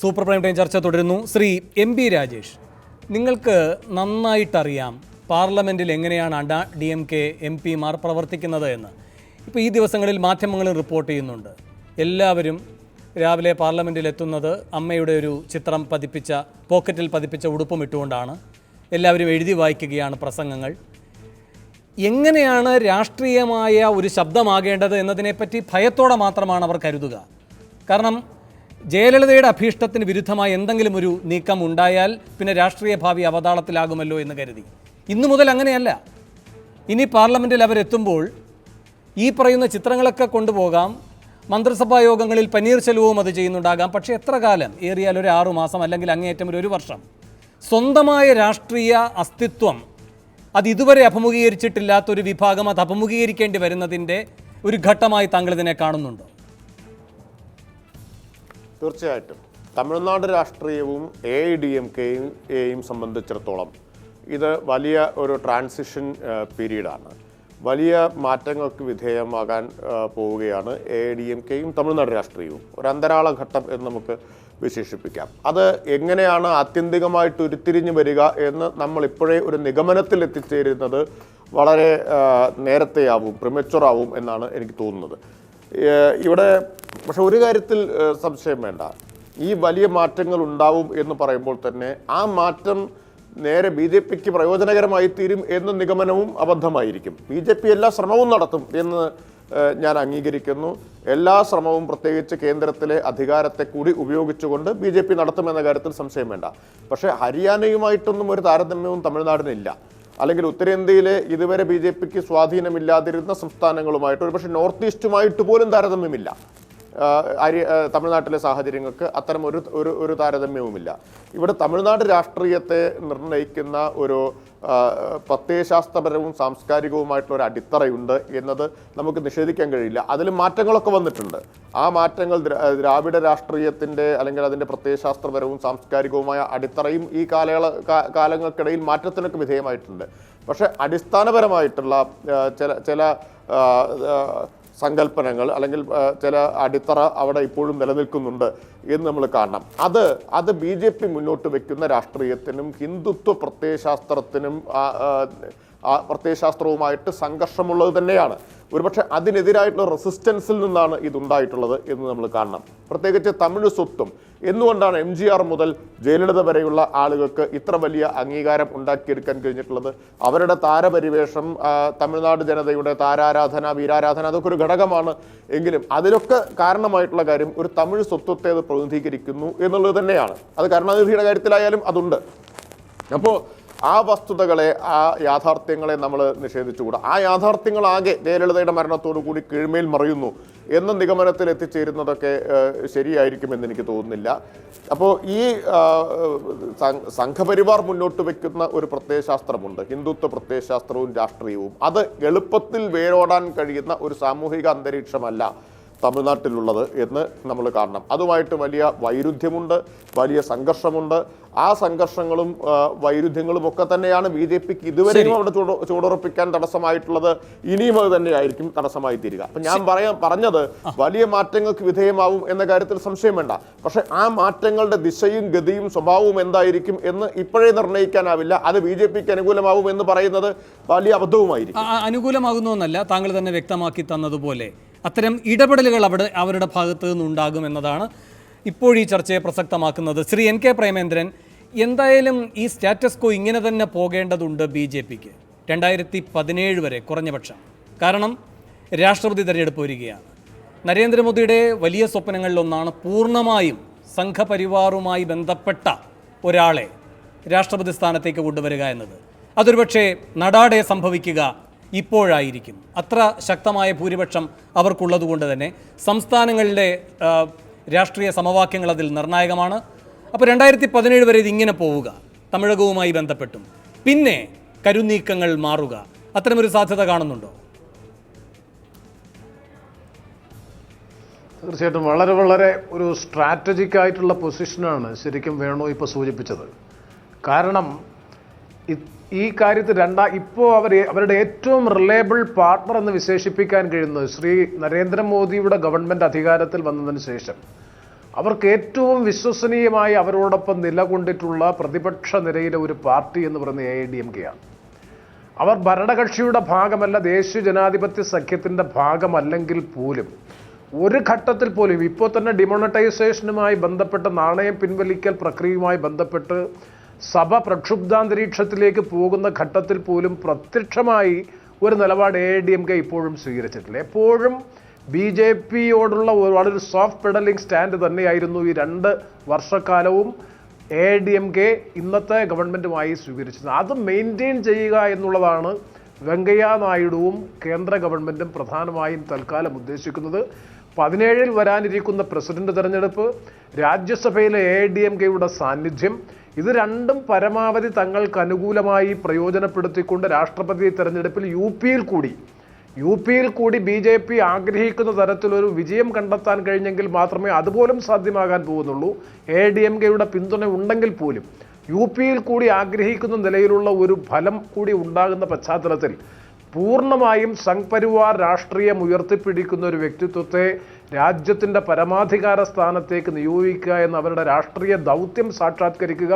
Super prime time ചർച്ച തുടരുന്നു. Shri M B Rajesh നിങ്ങൾക്ക് നന്നായിട്ടറിയാം പാർലമെന്റിൽ എങ്ങനെയാണ് അണ്ട ഡി എം കെ എം പിമാർ പ്രവർത്തിക്കുന്നത് എന്ന്. ഇപ്പോൾ ഈ ദിവസങ്ങളിൽ മാധ്യമങ്ങൾ റിപ്പോർട്ട് ചെയ്യുന്നുണ്ട്. എല്ലാവരും രാവിലെ പാർലമെന്റിൽ എത്തുന്നത് അമ്മയുടെ ഒരു ചിത്രം പതിപ്പിച്ച പോക്കറ്റിൽ പതിപ്പിച്ച ഉടുപ്പും ഇട്ടുകൊണ്ടാണ്. എല്ലാവരും എഴുതി വായിക്കുകയാണ് പ്രസംഗങ്ങൾ. എങ്ങനെയാണ് രാഷ്ട്രീയമായ ഒരു ശബ്ദമാകേണ്ടത് എന്നതിനെപ്പറ്റി ഭയത്തോടെ മാത്രമാണ് അവർ കരുതുക. കാരണം ജയലളിതയുടെ അഭീഷ്ടത്തിന് വിരുദ്ധമായ എന്തെങ്കിലും ഒരു നീക്കം ഉണ്ടായാൽ പിന്നെ രാഷ്ട്രീയ ഭാവി അവതാളത്തിലാകുമല്ലോ എന്ന് കരുതി. ഇന്നു മുതൽ അങ്ങനെയല്ല. ഇനി പാർലമെന്റിൽ അവരെത്തുമ്പോൾ ഈ പറയുന്ന ചിത്രങ്ങളൊക്കെ കൊണ്ടുപോകാം മന്ത്രിസഭാ യോഗങ്ങളിൽ പനീർശെൽവവും അത് ചെയ്യുന്നുണ്ടാകാം. പക്ഷേ എത്ര കാലം? ഏറിയാൽ ഒരു ആറു മാസം അല്ലെങ്കിൽ അങ്ങേയറ്റം ഒരു ഒരു വർഷം. സ്വന്തമായ രാഷ്ട്രീയ അസ്തിത്വം അത് ഇതുവരെ അഭിമുഖീകരിച്ചിട്ടില്ലാത്ത ഒരു വിഭാഗം അത് അഭിമുഖീകരിക്കേണ്ടി വരുന്നതിന്റെ ഒരു ഘട്ടമായി താങ്കൾ ഇതിനെ കാണുന്നുണ്ടോ? തീർച്ചയായിട്ടും. തമിഴ്നാട് രാഷ്ട്രീയവും എ ഡി എം കെയും എയും സംബന്ധിച്ചിടത്തോളം ഇത് വലിയ ഒരു ട്രാൻസിഷൻ പീരീഡാണ്. വലിയ മാറ്റങ്ങൾക്ക് വിധേയമാകാൻ പോവുകയാണ് എ ഡി എം കെയും തമിഴ്നാട് രാഷ്ട്രീയവും. ഒരു അന്തരാള ഘട്ടം എന്ന് നമുക്ക് വിശേഷിപ്പിക്കാം. അത് എങ്ങനെയാണ് ആത്യന്തികമായിട്ട് ഉരുത്തിരിഞ്ഞു വരിക എന്ന് നമ്മൾ ഇപ്പോഴേ ഒരു നിഗമനത്തിൽ എത്തിച്ചേരുന്നത് വളരെ നേരത്തെയാവും പ്രിമച്ചുറാവും എന്നാണ് എനിക്ക് തോന്നുന്നത്. ഇവിടെ പക്ഷെ ഒരു കാര്യത്തിൽ സംശയം വേണ്ട. ഈ വലിയ മാറ്റങ്ങൾ ഉണ്ടാവും എന്ന് പറയുമ്പോൾ തന്നെ ആ മാറ്റം നേരെ ബി ജെ പിക്ക് പ്രയോജനകരമായി തീരും എന്ന നിഗമനവും അബദ്ധമായിരിക്കും. ബി ജെ പി എല്ലാ ശ്രമവും നടത്തും എന്ന് ഞാൻ അംഗീകരിക്കുന്നു. എല്ലാ ശ്രമവും പ്രത്യേകിച്ച് കേന്ദ്രത്തിലെ അധികാരത്തെ കൂടി ഉപയോഗിച്ചുകൊണ്ട് ബി ജെ പി നടത്തുമെന്ന കാര്യത്തിൽ സംശയം വേണ്ട. പക്ഷേ ഹരിയാനയുമായിട്ടൊന്നും ഒരു താരതമ്യവും തമിഴ്നാടിനില്ല. അല്ലെങ്കിൽ ഉത്തരേന്ത്യയിലെ ഇതുവരെ ബി ജെ പിക്ക് സ്വാധീനമില്ലാതിരുന്ന സംസ്ഥാനങ്ങളുമായിട്ട് ഒരുപക്ഷെ നോർത്ത് ഈസ്റ്റുമായിട്ട് പോലും താരതമ്യമില്ല. ആ, തമിഴ്നാട്ടിലെ സാഹചര്യങ്ങൾക്ക് അത്തരം ഒരു ഒരു ഒരു താരതമ്യവുമില്ല. ഇവിടെ തമിഴ്നാട് രാഷ്ട്രീയത്തെ നിർണയിക്കുന്ന ഒരു പ്രത്യയശാസ്ത്രപരവും സാംസ്കാരികവുമായിട്ടുള്ള ഒരു അടിത്തറയുണ്ട് എന്നത് നമുക്ക് നിഷേധിക്കാൻ കഴിയില്ല. അതിൽ മാറ്റങ്ങളൊക്കെ വന്നിട്ടുണ്ട്. ആ മാറ്റങ്ങൾ ദ്രാവിഡ രാഷ്ട്രീയത്തിന്റെ അല്ലെങ്കിൽ അതിന്റെ പ്രത്യയശാസ്ത്രപരവും സാംസ്കാരികവുമായ അടിത്തറയും ഈ കാലയള കാലങ്ങൾക്കിടയിൽ മാറ്റത്തിനൊക്കെ വിധേയമായിട്ടുണ്ട്. പക്ഷേ അടിസ്ഥാനപരമായിട്ടുള്ള ചില ചില സങ്കല്പനങ്ങൾ അല്ലെങ്കിൽ ചില അടിത്തറ അവിടെ ഇപ്പോഴും നിലനിൽക്കുന്നുണ്ട്. എന്ന് നമ്മൾ കാണണം. അത് അത് ബി ജെ പി മുന്നോട്ട് വെക്കുന്ന രാഷ്ട്രീയത്തിനും ഹിന്ദുത്വ പ്രത്യയശാസ്ത്രത്തിനും പ്രത്യയശാസ്ത്രവുമായിട്ട് സംഘർഷമുള്ളത് തന്നെയാണ്. ഒരുപക്ഷെ അതിനെതിരായിട്ടുള്ള റെസിസ്റ്റൻസിൽ നിന്നാണ് ഇതുണ്ടായിട്ടുള്ളത് എന്ന് നമ്മൾ കാണണം. പ്രത്യേകിച്ച് തമിഴ് സ്വത്തും. എന്തുകൊണ്ടാണ് എം ജി ആർ മുതൽ ജയലളിത വരെയുള്ള ആളുകൾക്ക് ഇത്ര വലിയ അംഗീകാരം ഉണ്ടാക്കിയെടുക്കാൻ കഴിഞ്ഞിട്ടുള്ളത്? അവരുടെ താരപരിവേഷം തമിഴ്നാട് ജനതയുടെ താരാരാധന വീരാരാധന അതൊക്കെ ഒരു ഘടകമാണ്. എങ്കിലും അതിലൊക്കെ കാരണമായിട്ടുള്ള കാര്യം ഒരു തമിഴ് സ്വത്വത്തെ പ്രതിനിധീകരിക്കുന്നു എന്നുള്ളത് തന്നെയാണ്. അത് കരുണാനിധിയുടെ കാര്യത്തിലായാലും അതുണ്ട്. അപ്പോൾ ആ വസ്തുതകളെ ആ യാഥാർത്ഥ്യങ്ങളെ നമ്മൾ നിഷേധിച്ചുകൂടാ. ആ യാഥാർത്ഥ്യങ്ങളാകെ ജയലളിതയുടെ മരണത്തോടു കൂടി കീഴ്മേൽ മറിയുന്നു എന്ന നിഗമനത്തിൽ എത്തിച്ചേരുന്നതൊക്കെ ശരിയായിരിക്കുമെന്ന് എനിക്ക് തോന്നുന്നില്ല. അപ്പോൾ ഈ സംഘപരിവാർ മുന്നോട്ട് വയ്ക്കുന്ന ഒരു പ്രത്യയശാസ്ത്രമുണ്ട്. ഹിന്ദുത്വ പ്രത്യയശാസ്ത്രവും രാഷ്ട്രീയവും. അത് എളുപ്പത്തിൽ വേരോടാൻ കഴിയുന്ന ഒരു സാമൂഹിക അന്തരീക്ഷമല്ല. തമിഴ്നാട്ടിലുള്ളത് എന്ന് നമ്മൾ കാണണം. അതുമായിട്ട് വലിയ വൈരുദ്ധ്യമുണ്ട് വലിയ സംഘർഷമുണ്ട്. ആ സംഘർഷങ്ങളും വൈരുദ്ധ്യങ്ങളും ഒക്കെ തന്നെയാണ് ബി ജെ പിക്ക് ഇതുവരെയും അവിടെ ചൂട് ചൂടുറപ്പിക്കാൻ തടസ്സമായിട്ടുള്ളത്. ഇനിയും അത് തന്നെയായിരിക്കും തടസ്സമായി തീരുക. അപ്പം ഞാൻ പറയാൻ പറഞ്ഞത് വലിയ മാറ്റങ്ങൾക്ക് വിധേയമാവും എന്ന കാര്യത്തിൽ സംശയം വേണ്ട. പക്ഷെ ആ മാറ്റങ്ങളുടെ ദിശയും ഗതിയും സ്വഭാവവും എന്തായിരിക്കും എന്ന് ഇപ്പോഴേ നിർണയിക്കാനാവില്ല. അത് ബി ജെ പിക്ക് അനുകൂലമാവും എന്ന് പറയുന്നത് വലിയ അബദ്ധവുമായിരിക്കും. അനുകൂലമാകുന്നു എന്നല്ല താങ്കൾ തന്നെ വ്യക്തമാക്കി തന്നതുപോലെ. അത്തരം ഇടപെടലുകൾ അവിടെ അവരുടെ ഭാഗത്ത് നിന്നുണ്ടാകും എന്നതാണ് ഇപ്പോൾ ഈ ചർച്ചയെ പ്രസക്തമാക്കുന്നത്. ശ്രീ എൻ കെ പ്രേമേന്ദ്രൻ എന്തായാലും ഈ സ്റ്റാറ്റസ് കോ ഇങ്ങനെ തന്നെ പോകേണ്ടതുണ്ട് ബി ജെ പിക്ക്. രണ്ടായിരത്തി പതിനേഴ് വരെ കുറഞ്ഞപക്ഷം കാരണം രാഷ്ട്രപതി തിരഞ്ഞെടുപ്പ് വരികയാണ്. നരേന്ദ്രമോദിയുടെ വലിയ സ്വപ്നങ്ങളിലൊന്നാണ് പൂർണമായും സംഘപരിവാറുമായി ബന്ധപ്പെട്ട ഒരാളെ രാഷ്ട്രപതി സ്ഥാനത്തേക്ക് കൊണ്ടുവരിക എന്നത്. അതൊരുപക്ഷെ നടാടെ സംഭവിക്കുക ഇപ്പോഴായിരിക്കും. അത്ര ശക്തമായ ഭൂരിപക്ഷം അവർക്കുള്ളതുകൊണ്ട് തന്നെ സംസ്ഥാനങ്ങളിലെ രാഷ്ട്രീയ സമവാക്യങ്ങൾ അതിൽ നിർണായകമാണ്. അപ്പോൾ രണ്ടായിരത്തി പതിനേഴ് വരെ ഇതിങ്ങനെ പോവുക. തമിഴകവുമായി ബന്ധപ്പെട്ടും. പിന്നെ കരുനീക്കങ്ങൾ മാറുക. അത്തരമൊരു സാധ്യത കാണുന്നുണ്ടോ? തീർച്ചയായിട്ടും വളരെ വളരെ ഒരു സ്ട്രാറ്റജിക് ആയിട്ടുള്ള പൊസിഷനാണ് ശരിക്കും വേണു ഇപ്പോൾ സൂചിപ്പിച്ചത്. കാരണം ഈ കാര്യത്തിൽ രണ്ടാ ഇപ്പോൾ അവർ അവരുടെ ഏറ്റവും റിലയബിൾ പാർട്ണർ എന്ന് വിശേഷിപ്പിക്കാൻ കഴിയുന്നത് ശ്രീ നരേന്ദ്രമോദിയുടെ ഗവൺമെന്റ് അധികാരത്തിൽ വന്നതിന് ശേഷം. അവർക്ക് ഏറ്റവും വിശ്വസനീയമായി അവരോടൊപ്പം നിലകൊണ്ടിട്ടുള്ള പ്രതിപക്ഷ നിരയിലെ ഒരു പാർട്ടി എന്ന് പറയുന്നത് A I D M K ആണ്. അവർ ഭരണകക്ഷിയുടെ ഭാഗമല്ല ദേശീയ ജനാധിപത്യ സഖ്യത്തിന്റെ ഭാഗമല്ലെങ്കിൽ പോലും. ഒരു ഘട്ടത്തിൽ പോലും ഇപ്പോൾ തന്നെ ഡിമോണറ്റൈസേഷനുമായി ബന്ധപ്പെട്ട് നാണയം പിൻവലിക്കൽ പ്രക്രിയയുമായി ബന്ധപ്പെട്ട് സഭ പ്രക്ഷുബ്ധാന്തരീക്ഷത്തിലേക്ക് പോകുന്ന ഘട്ടത്തിൽ പോലും പ്രത്യക്ഷമായി ഒരു നിലപാട് എ ഡി എം കെ ഇപ്പോഴും സ്വീകരിച്ചിട്ടില്ല. എപ്പോഴും ബി ജെ പിയോടുള്ള വളരെ സോഫ്റ്റ് പെഡലിംഗ് സ്റ്റാൻഡ് തന്നെയായിരുന്നു ഈ രണ്ട് വർഷക്കാലവും എ ഡി എം കെ ഇന്നത്തെ ഗവൺമെന്റുമായി സ്വീകരിച്ചത് അത് മെയിന്റെയിൻ ചെയ്യുക എന്നുള്ളതാണ് വെങ്കയ്യ നായിഡുവും കേന്ദ്ര ഗവൺമെന്റും പ്രധാനമായും തൽക്കാലം ഉദ്ദേശിക്കുന്നത്. പതിനേഴിൽ വരാനിരിക്കുന്ന പ്രസിഡന്റ് തെരഞ്ഞെടുപ്പ് രാജ്യസഭയിലെ എ ഡി എം കെയുടെ സാന്നിധ്യം ഇത് രണ്ടും പരമാവധി തങ്ങൾക്ക് അനുകൂലമായി പ്രയോജനപ്പെടുത്തിക്കൊണ്ട് രാഷ്ട്രപതി തെരഞ്ഞെടുപ്പിൽ യു പിയിൽ കൂടി. യു പിയിൽ കൂടി ബി ജെ പി ആഗ്രഹിക്കുന്ന തരത്തിലൊരു വിജയം കണ്ടെത്താൻ കഴിഞ്ഞെങ്കിൽ മാത്രമേ അതുപോലും സാധ്യമാകാൻ പോകുന്നുള്ളൂ. എ ഡി എം കെയുടെ പിന്തുണ ഉണ്ടെങ്കിൽ പോലും യു പിയിൽ കൂടി ആഗ്രഹിക്കുന്ന നിലയിലുള്ള ഒരു ഫലം കൂടി ഉണ്ടാകുന്ന പശ്ചാത്തലത്തിൽ പൂർണമായും സംഘ് പരിവാർ രാഷ്ട്രീയം ഉയർത്തിപ്പിടിക്കുന്ന ഒരു വ്യക്തിത്വത്തെ രാജ്യത്തിന്റെ പരമാധികാര സ്ഥാനത്തേക്ക് നിയോഗിക്കുക എന്ന അവരുടെ രാഷ്ട്രീയ ദൗത്യം സാക്ഷാത്കരിക്കുക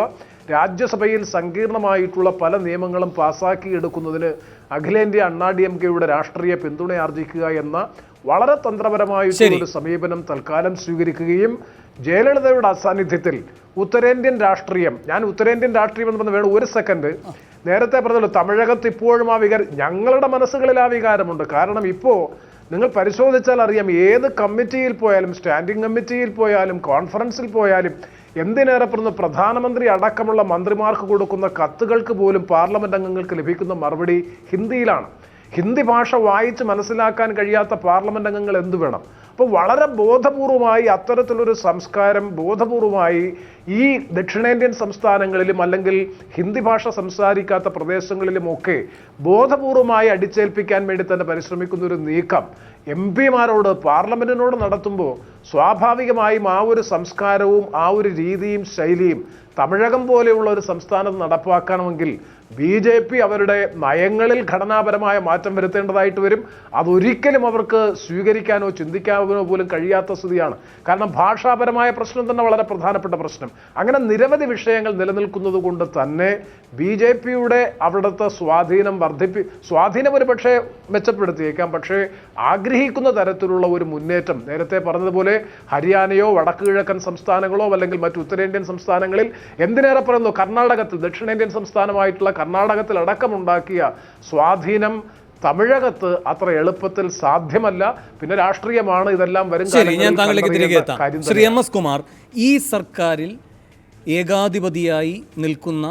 രാജ്യസഭയിൽ സങ്കീർണമായിട്ടുള്ള പല നിയമങ്ങളും പാസാക്കിയെടുക്കുന്നതിന് അഖിലേന്ത്യാ അണ്ണാ ഡി എം കെയുടെ രാഷ്ട്രീയ പിന്തുണയാർജിക്കുക എന്ന വളരെ തന്ത്രപരമായിട്ടുള്ള ഒരു സമീപനം തൽക്കാലം സ്വീകരിക്കുകയും ജയലളിതയുടെ അസാന്നിധ്യത്തിൽ ഉത്തരേന്ത്യൻ രാഷ്ട്രീയം. ഞാൻ ഉത്തരേന്ത്യൻ രാഷ്ട്രീയം എന്ന് പറഞ്ഞ വേണം ഒരു സെക്കൻഡ് നേരത്തെ പറഞ്ഞല്ലോ തമിഴകത്ത് ഇപ്പോഴും ആ വികാരം ഞങ്ങളുടെ മനസ്സുകളിൽ ആ വികാരമുണ്ട്. കാരണം ഇപ്പോൾ നിങ്ങൾ പരിശോധിച്ചാൽ അറിയാം ഏത് കമ്മിറ്റിയിൽ പോയാലും സ്റ്റാൻഡിംഗ് കമ്മിറ്റിയിൽ പോയാലും കോൺഫറൻസിൽ പോയാലും എന്തിനേറെ പറഞ്ഞു പ്രധാനമന്ത്രി അടക്കമുള്ള മന്ത്രിമാർക്ക് കൊടുക്കുന്ന കത്തുകൾക്ക് പോലും പാർലമെന്റ് അംഗങ്ങൾക്ക് ലഭിക്കുന്ന മറുപടി ഹിന്ദിയിലാണ്. ഹിന്ദി ഭാഷ വായിച്ച് മനസ്സിലാക്കാൻ കഴിയാത്ത പാർലമെന്റ് അംഗങ്ങൾ എന്തു വേണം? അപ്പോൾ വളരെ ബോധപൂർവമായി അത്തരത്തിലൊരു സംസ്കാരം ബോധപൂർവമായി ഈ ദക്ഷിണേന്ത്യൻ സംസ്ഥാനങ്ങളിലും അല്ലെങ്കിൽ ഹിന്ദി ഭാഷ സംസാരിക്കാത്ത പ്രദേശങ്ങളിലുമൊക്കെ ബോധപൂർവമായി അടിച്ചേൽപ്പിക്കാൻ വേണ്ടി തന്നെ പരിശ്രമിക്കുന്ന ഒരു നീക്കം എം പിമാരോട് പാർലമെന്റിനോട് നടത്തുമ്പോൾ സ്വാഭാവികമായും ആ ഒരു സംസ്കാരവും ആ ഒരു രീതിയും ശൈലിയും തമിഴകം പോലെയുള്ള ഒരു സംസ്ഥാനത്ത് നടപ്പാക്കണമെങ്കിൽ ബി ജെ പി അവരുടെ നയങ്ങളിൽ ഘടനാപരമായ മാറ്റം വരുത്തേണ്ടതായിട്ട് വരും. അതൊരിക്കലും അവർക്ക് സ്വീകരിക്കാനോ ചിന്തിക്കാനോ പോലും കഴിയാത്ത സ്ഥിതിയാണ്. കാരണം ഭാഷാപരമായ പ്രശ്നം തന്നെ വളരെ പ്രധാനപ്പെട്ട പ്രശ്നം. അങ്ങനെ നിരവധി വിഷയങ്ങൾ നിലനിൽക്കുന്നത് കൊണ്ട് തന്നെ ബി ജെ പിയുടെ അവിടുത്തെ സ്വാധീനം വർദ്ധിപ്പി സ്വാധീനം ഒരു പക്ഷേ മെച്ചപ്പെടുത്തിയേക്കാം. പക്ഷേ ആഗ്രഹിക്കുന്ന തരത്തിലുള്ള ഒരു മുന്നേറ്റം. നേരത്തെ പറഞ്ഞതുപോലെ ഹരിയാനയോ വടക്ക് കിഴക്കൻ സംസ്ഥാനങ്ങളോ അല്ലെങ്കിൽ മറ്റു ഉത്തരേന്ത്യൻ സംസ്ഥാനങ്ങളിൽ എന്തിനേറെ പറയുന്നു കർണാടകത്തിൽ ദക്ഷിണേന്ത്യൻ സംസ്ഥാനമായിട്ടുള്ള കർണാടകത്തിൽ അടക്കമുണ്ടാക്കിയ സ്വാധീനം തമിഴകത്ത് അത്ര എളുപ്പത്തിൽ സാധ്യമല്ല. പിന്നെ രാഷ്ട്രീയമാണ് ഇതെല്ലാം വരും ശരി ഞാൻ താങ്കളിലേക്ക് തിരികെ എത്താം. ശ്രീ എം എസ് കുമാർ ഈ സർക്കാരിൽ ഏകാധിപതിയായി നിൽക്കുന്ന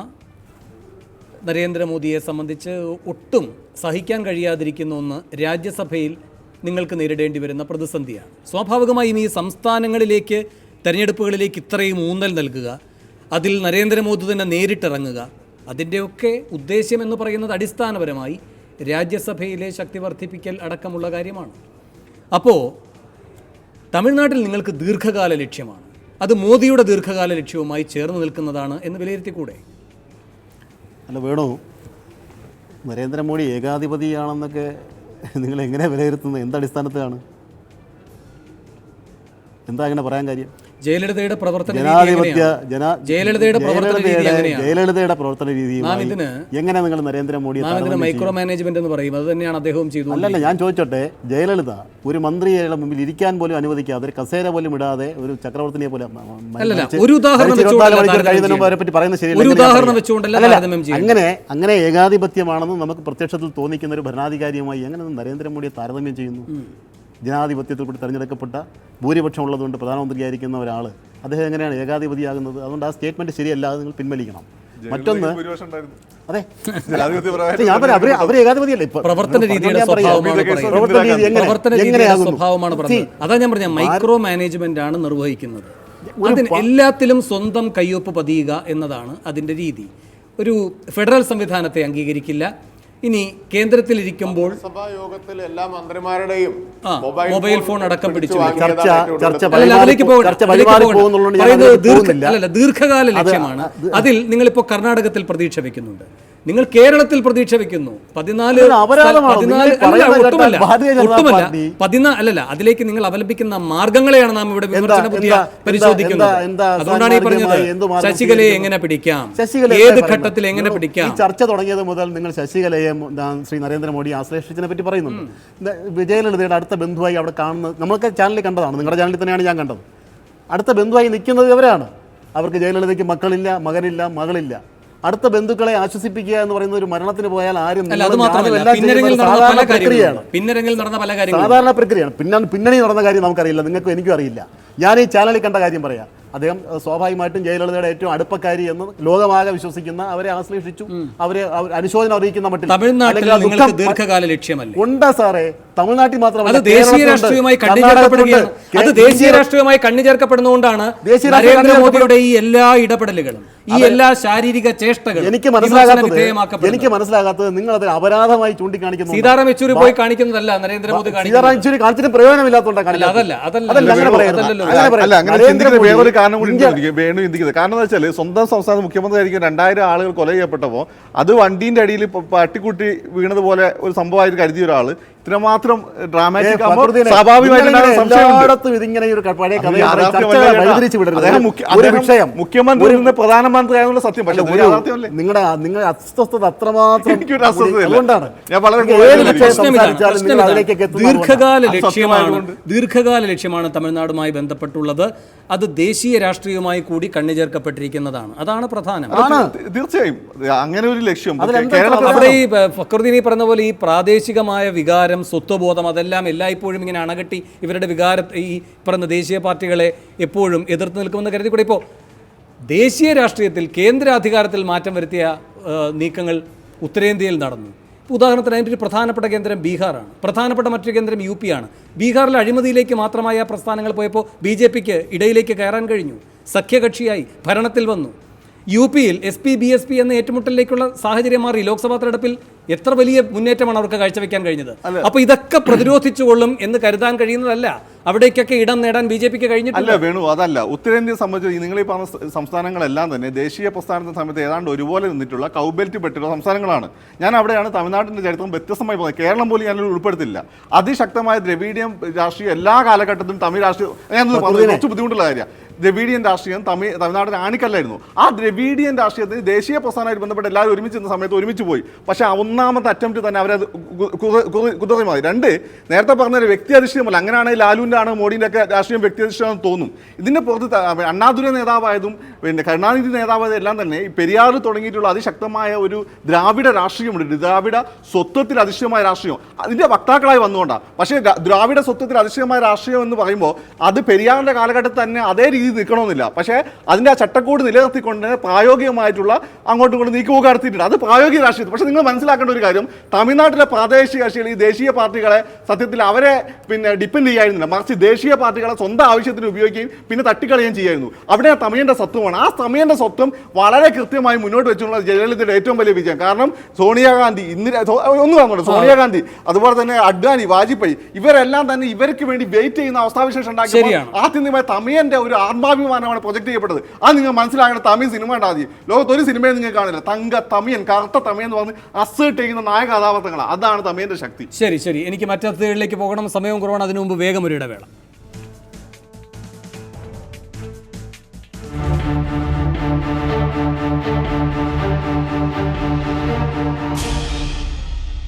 നരേന്ദ്രമോദിയെ സംബന്ധിച്ച് ഒട്ടും സഹിക്കാൻ കഴിയാതിരിക്കുന്ന ഒന്ന് രാജ്യസഭയിൽ നിങ്ങൾക്ക് നേരിടേണ്ടി വരുന്ന പ്രതിസന്ധിയാണ്. സ്വാഭാവികമായും ഈ സംസ്ഥാനങ്ങളിലേക്ക് തെരഞ്ഞെടുപ്പുകളിലേക്ക് ഇത്രയും ഊന്നൽ നൽകുക അതിൽ നരേന്ദ്രമോദി തന്നെ നേരിട്ടിറങ്ങുക അതിന്റെയൊക്കെ ഉദ്ദേശ്യം എന്ന് പറയുന്നത് അടിസ്ഥാനപരമായി രാജ്യസഭയിലെ ശക്തി വർദ്ധിപ്പിക്കൽ അടക്കമുള്ള കാര്യമാണ്. അപ്പോൾ തമിഴ്നാട്ടിൽ നിങ്ങൾക്ക് ദീർഘകാല ലക്ഷ്യമാണ്. അത് മോദിയുടെ ദീർഘകാല ലക്ഷ്യവുമായി ചേർന്ന് നിൽക്കുന്നതാണ് എന്ന് വിലയിരുത്തിക്കൂടെ? അല്ല വേണു നരേന്ദ്രമോദി ഏകാധിപതിയാണെന്നൊക്കെ നിങ്ങൾ എങ്ങനെ വിലയിരുത്തുന്നത് എന്ത് അടിസ്ഥാനത്തിലാണ്? എന്താ അങ്ങനെ പറയാൻ കാര്യം? ജയലളിതയുടെ പ്രവർത്തന ജനാധിപത്യ ജയലളിതയുടെ പ്രവർത്തന ജയലളിതയുടെ പ്രവർത്തന രീതി എങ്ങനെ നിങ്ങൾ നരേന്ദ്രമോദി മൈക്രോ മാനേജ്മെന്റ് എന്ന് പറയും. അത് തന്നെയാണ് അദ്ദേഹം ചെയ്തു അല്ലല്ല ഞാൻ ചോദിച്ചോട്ടെ ജയലളിത ഒരു മന്ത്രിയുടെ മുമ്പിൽ ഇരിക്കാൻ പോലും അനുവദിക്കാതെ ഒരു കസേര പോലും ഇടാതെ ഒരു ചക്രവർത്തിനെ പോലെ ഒരു ഉദാഹരണം വെച്ചുകൊണ്ടല്ല. അങ്ങനെ അങ്ങനെ ഏകാധിപത്യമാണെന്ന് നമുക്ക് പ്രത്യക്ഷത്തിൽ തോന്നിക്കുന്ന ഒരു ഭരണാധികാരിയുമായി എങ്ങനെ നരേന്ദ്രമോദിയെ താരതമ്യം ചെയ്യുന്നു? ജനാധിപത്യത്തിൽ കൂടി തിരഞ്ഞെടുക്കപ്പെട്ട ഭൂരിപക്ഷം ഉള്ളതുകൊണ്ട് പ്രധാനമന്ത്രിയായിരിക്കുന്ന ഒരാൾ അദ്ദേഹം എങ്ങനെയാണ് ഏകാധിപതിയാകുന്നത്? അതുകൊണ്ട് ആ സ്റ്റേറ്റ്മെന്റ് ശരിയല്ല അത് നിങ്ങൾ പിൻവലിക്കണം. മറ്റൊന്ന് അതെ. ഞാൻ പറയാം അവർ അവർ ഏകാധിപതിയല്ലേ ഇപ്പൊ? പ്രവർത്തന രീതിയുടെ പ്രവർത്തന രീതി എങ്ങനെ? പ്രവർത്തന രീതിയുടെ എങ്ങനെയാകുന്നു? സ്വഭാവമാണ് അതാ ഞാൻ പറഞ്ഞ മൈക്രോ മാനേജ്മെന്റ് ആണ് നിർവഹിക്കുന്നത്. അതിന് എല്ലാത്തിലും സ്വന്തം കയ്യൊപ്പ് പതിയുക എന്നതാണ് അതിന്റെ രീതി. ഒരു ഫെഡറൽ സംവിധാനത്തെ അംഗീകരിക്കില്ല ഇനി കേന്ദ്രത്തിലിരിക്കുമ്പോൾ യോഗത്തിൽ എല്ലാ മന്ത്രിമാരുടെയും മൊബൈൽ ഫോൺ അടക്കം പിടിച്ചു പറയുന്നത് ദീർഘകാല ലക്ഷ്യമാണ് അത് അതിൽ നിങ്ങളിപ്പോ കർണാടകത്തിൽ പ്രതീക്ഷ വെക്കുന്നുണ്ട് നിങ്ങൾ കേരളത്തിൽ പ്രതീക്ഷ വെക്കുന്നു. പതിനാല് പതിനാല് അല്ലല്ല അതിലേക്ക് നിങ്ങൾ അവലംബിക്കുന്ന മാർഗങ്ങളെയാണ് നാം ഇവിടെ വിമർശന പരിശോധിക്കുന്നത്. അതുകൊണ്ടാണ് ഈ പറഞ്ഞത്. ശശികലയെ എങ്ങനെ പിടിക്കാം? ഏത് ഘട്ടത്തിൽ എങ്ങനെ പിടിക്കാം? ചർച്ച തുടങ്ങിയത് മുതൽ നിങ്ങൾ ശശികലയെ ശ്രീ നരേന്ദ്രമോദി ആശ്ലേഷിച്ചതിനെ പറ്റി പറയുന്നുണ്ട്. വിജയലളിതയുടെ അടുത്ത ബന്ധുവായി അവിടെ കാണുന്നത് നമ്മളൊക്കെ ചാനലിൽ കണ്ടതാണ്. നിങ്ങളുടെ ചാനലിൽ തന്നെയാണ് ഞാൻ കണ്ടത്. അടുത്ത ബന്ധുവായി നിൽക്കുന്നത് ഇവരാണ്. അവർക്ക് ജയലളിതയ്ക്ക് മക്കളില്ല മകനില്ല മകളില്ല. അടുത്ത ബന്ധുക്കളെ ആശ്വസിപ്പിക്കുക എന്ന് പറയുന്ന ഒരു മരണത്തിന് പോയാൽ ആരും സാധാരണ പ്രക്രിയയാണ്. സാധാരണ പ്രക്രിയയാണ്. പിന്നെ പിന്നണി നടന്ന കാര്യം നമുക്കറിയില്ല. നിങ്ങൾക്ക് എനിക്കും അറിയില്ല. ഞാൻ ഈ ചാനലിൽ കണ്ട കാര്യം പറയാം. അദ്ദേഹം സ്വാഭാവികമായിട്ടും ജയലളിതയുടെ ഏറ്റവും അടുപ്പക്കാരി എന്ന് ലോകമാകെ വിശ്വസിക്കുന്ന അവരെ ആശ്ലേഷിച്ചു. അവരെ അനുശോചനം അറിയിക്കുന്ന മട്ടിൽ. തമിഴ്നാട്ടിൽ നിങ്ങൾക്ക് ദീർഘകാല ലക്ഷ്യമല്ലേ? ഉണ്ട് സാറേ. തമിഴ്നാട്ടിൽ മാത്രമല്ല ദേശീയ രാഷ്ട്രീയമായി കണ്ണി ചേർക്കപ്പെടുകയാണ്. അത് ദേശീയ രാഷ്ട്രീയമായി കണ്ണി ചേർക്കപ്പെടുന്നതുകൊണ്ടാണ് നരേന്ദ്രമോദിയുടെ ഈ എല്ലാ ഇടപെടലുകളും ഈ എല്ലാ ശാരീരിക ചേഷ്ടകളും എനിക്ക് മനസ്സിലാകാത്തത് എനിക്ക് മനസ്സിലാകാത്തത് നിങ്ങൾ അത് അപരാധമായി ചൂണ്ടിക്കാണിക്കുന്നു സീതാറാം യെച്ചൂരി പോയി കാണിക്കുന്നതല്ല നരേന്ദ്രമോദി സീതാറാം യെച്ചൂരി കാണിച്ചിട്ട് പ്രയോജനമില്ലാത്തതുകൊണ്ടാണ് അല്ല, അതല്ല, അതല്ല. അതല്ല അങ്ങനെ വേണു, കാരണം കൂടി വേണു ചിന്തിക്കുന്നത്. കാരണം എന്ന് വെച്ചാൽ സ്വന്തം സംസ്ഥാന മുഖ്യമന്ത്രിയായിരിക്കും രണ്ടായിരം ആളുകൾ കൊല ചെയ്യപ്പെട്ടപ്പോൾ അത് വണ്ടീന്റെ അടിയിൽ പട്ടിക്കുട്ടി വീണതുപോലെ ഒരു സംഭവമായിട്ട് കരുതിയ ഒരാൾ ഇത്രമാത്രം ഡ്രാമാറ്റിക് സ്വാഭാവികമായിട്ട് ഇതിങ്ങനെ ഒരു പഴയ വിഷയം. മുഖ്യമന്ത്രി നിന്ന് പ്രധാനമന്ത്രി ആയതുകൊണ്ട് സത്യം പക്ഷേ നിങ്ങളുടെ നിങ്ങളുടെ അസ്വസ്ഥത അത്രമാത്രം. അതുകൊണ്ടാണ്. ഞാൻ വളരെ ദീർഘകാല ലക്ഷ്യമാണ് ദീർഘകാല ലക്ഷ്യമാണ് തമിഴ്നാടുമായി ബന്ധപ്പെട്ടുള്ളത്. അത് ദേശീയ രാഷ്ട്രീയവുമായി കൂടി കണ്ണി ചേർക്കപ്പെട്ടിരിക്കുന്നതാണ് അതാണ് പ്രധാനം. തീർച്ചയായും. അങ്ങനെ ഒരു ലക്ഷ്യം. അവിടെ ഈ ഫക്രുദ്ദീനി പറഞ്ഞ പോലെ ഈ പ്രാദേശികമായ വികാരം സ്വത്വബോധം അതെല്ലാം എല്ലായ്പ്പോഴും ഇങ്ങനെ അണകെട്ടി ഇവരുടെ വികാര ഈ പറഞ്ഞ ദേശീയ പാർട്ടികളെ എപ്പോഴും എതിർത്ത് നിൽക്കുമെന്ന് കരുതി കൂടെ ഇപ്പോൾ ദേശീയ രാഷ്ട്രീയത്തിൽ കേന്ദ്രാധികാരത്തിൽ മാറ്റം വരുത്തിയ നീക്കങ്ങൾ ഉത്തരേന്ത്യയിൽ നടന്നു. ഉദാഹരണത്തിന് അതിന്റെ ഒരു പ്രധാനപ്പെട്ട കേന്ദ്രം ബീഹാറാണ്. പ്രധാനപ്പെട്ട മറ്റൊരു കേന്ദ്രം യു ആണ്. ബീഹാറിൽ അഴിമതിയിലേക്ക് മാത്രമായ പ്രസ്ഥാനങ്ങൾ പോയപ്പോൾ ബി ജെ പിക്ക് ഇടയിലേക്ക് കയറാൻ കഴിഞ്ഞു. സഖ്യകക്ഷിയായി ഭരണത്തിൽ വന്നു. യു പിയിൽ S P B S P എന്ന ഏറ്റുമുട്ടലിലേക്കുള്ള സാഹചര്യം മാറി ലോക്സഭാ തെരഞ്ഞെടുപ്പിൽ എത്ര വലിയ മുന്നേറ്റമാണ് അവർക്ക് കാഴ്ചവെക്കാൻ കഴിഞ്ഞത്? അപ്പൊ ഇതൊക്കെ പ്രതിരോധിച്ചുകൊള്ളും എന്ന് കരുതാൻ കഴിയുന്നതല്ല. അവിടേക്കൊക്കെ ഇടം നേടാൻ ബി ജെ പിക്ക് കഴിഞ്ഞിട്ടില്ല. അല്ല വേണു അതല്ല. ഉത്തരേന്ത്യയെ സംബന്ധിച്ച് നിങ്ങൾ ഈ പറഞ്ഞ സംസ്ഥാനങ്ങളെല്ലാം തന്നെ ദേശീയ പ്രസ്ഥാനത്തിന്റെ സമയത്ത് ഏതാണ്ട് ഒരുപോലെ നിന്നിട്ടുള്ള കൗബെൽറ്റ് പെട്ടിട്ടുള്ള സംസ്ഥാനങ്ങളാണ്. ഞാൻ അവിടെയാണ് തമിഴ്നാട്ടിന്റെ ചരിത്രം വ്യത്യസ്തമായി പോകുന്നത് കേരളം പോലും ഞാൻ ഉൾപ്പെടുത്തില്ല. അതിശക്തമായ ദ്രവീഡിയം രാഷ്ട്രീയം എല്ലാ കാലഘട്ടത്തിലും തമിഴ് രാഷ്ട്രീയം ഞാൻ കുറച്ച് ബുദ്ധിമുട്ടുള്ള കാര്യമാണ്. ദ്രവീഡിയൻ രാഷ്ട്രീയം തമിഴ് തമിഴ്നാട് ആണിക്കല്ലായിരുന്നു. ആ ദ്രവീഡിയൻ രാഷ്ട്രീയത്തിന് ദേശീയ പ്രസ്ഥാനമായിട്ട് ബന്ധപ്പെട്ട് എല്ലാവരും ഒരുമിച്ച് നിന്ന സമയത്ത് ഒരുമിച്ച് പോയി. പക്ഷേ ഒന്നാമത്തെ അറ്റംപ്റ്റ് തന്നെ അവരത് കു- കു- കു- മാറി. രണ്ട് നേരത്തെ പറഞ്ഞ ഒരു വ്യക്തി അധിഷ്ഠിതമല്ല. അങ്ങനെയാണെങ്കിൽ ലാലുവിന്റെ ആണ് മോഡിന്റെ ഒക്കെ രാഷ്ട്രീയം വ്യക്തി അധിഷ്ഠിതമാണെന്ന് തോന്നും. ഇതിന്റെ പുറത്ത് ത- നേതാവായതും പിന്നെ കരുണാനിധി നേതാവായതും എല്ലാം തന്നെ ഈ പെരിയാർ തുടങ്ങിയിട്ടുള്ള അതിശക്തമായ ഒരു ദ്രാവിഡ രാഷ്ട്രീയമുണ്ട്. ദ്രാവിഡ സ്വത്വത്തിൽ അധിഷ്ഠിതമായ രാഷ്ട്രീയം. അതിന്റെ വക്താക്കളായി വന്നുകൊണ്ടാണ്. പക്ഷേ ദ്രാവിഡ സ്വത്വത്തിൽ അധിഷ്ഠിതമായ രാഷ്ട്രീയം എന്ന് പറയുമ്പോൾ അത് പെരിയാറിന്റെ കാലഘട്ടത്തിൽ തന്നെ അതേ രീതിയിൽ നിൽക്കണമെന്നില്ല. പക്ഷേ അതിന്റെ ആ ചട്ടക്കൂട് നിലനിർത്തിക്കൊണ്ട് പ്രായോഗികമായിട്ടുള്ള അങ്ങോട്ടും ഇങ്ങോട്ടും നീക്കുപോക്ക് നടത്തിയിട്ടുണ്ട്. അത് പ്രായോഗിക രാഷ്ട്രീയത്തിൽ. പക്ഷേ നിങ്ങൾ മനസ്സിലാക്കേണ്ട ഒരു കാര്യം തമിഴ്നാട്ടിലെ പ്രാദേശിക കക്ഷികൾ ഈ ദേശീയ പാർട്ടികളെ സത്യത്തിൽ അവരെ പിന്നെ ഡിപ്പെൻഡ് ചെയ്യായിരുന്നില്ല. മറിച്ച് ദേശീയ പാർട്ടികളെ സ്വന്തം ആവശ്യത്തിന് ഉപയോഗിക്കുകയും പിന്നെ തട്ടിക്കളയുകയും ചെയ്യായിരുന്നു. അവിടെ ആ തമിഴന്റെ സ്വത്വമാണ്. ആ തമിഴന്റെ സ്വത്വം വളരെ കൃത്യമായി മുന്നോട്ട് വെച്ചുള്ള ജയലളിതയുടെ ഏറ്റവും വലിയ വിജയം. കാരണം സോണിയാഗാന്ധി ഇന്ദിര ഒന്നും പറഞ്ഞോട്ടെ. സോണിയാഗാന്ധി അതുപോലെ തന്നെ അഡ്വാനി വാജ്പേയി ഇവരെല്ലാം തന്നെ ഇവർക്ക് വേണ്ടി വെയിറ്റ് ചെയ്യുന്ന അവസ്ഥാവിശേഷം ഉണ്ടാക്കി ആദ്യമായി ആത്യന്തികമായി തമിഴന്റെ ഒരു ആത്മാഭിമാനമാണ് പ്രൊജക്ട് ചെയ്യപ്പെട്ടത്. അത് നിങ്ങൾ മനസ്സിലാക്കണം തമിഴ് സിനിമ ഉണ്ടാകും ലോകത്ത് ഒരു സിനിമയും നിങ്ങൾ കാണില്ല. തങ്ക തമിയൻ കറുത്ത തമിയൻ എന്ന് പറഞ്ഞ് അസേർട്ട് ചെയ്യുന്ന നായ അതാണ് തമിഴന്റെ ശക്തി. ശരി ശരി. എനിക്ക് മറ്റത്തിലേക്ക് പോകണം. സമയവും കുറവാണ്. അതിനു മുമ്പ് വേഗം ഒരു ഇടവേള.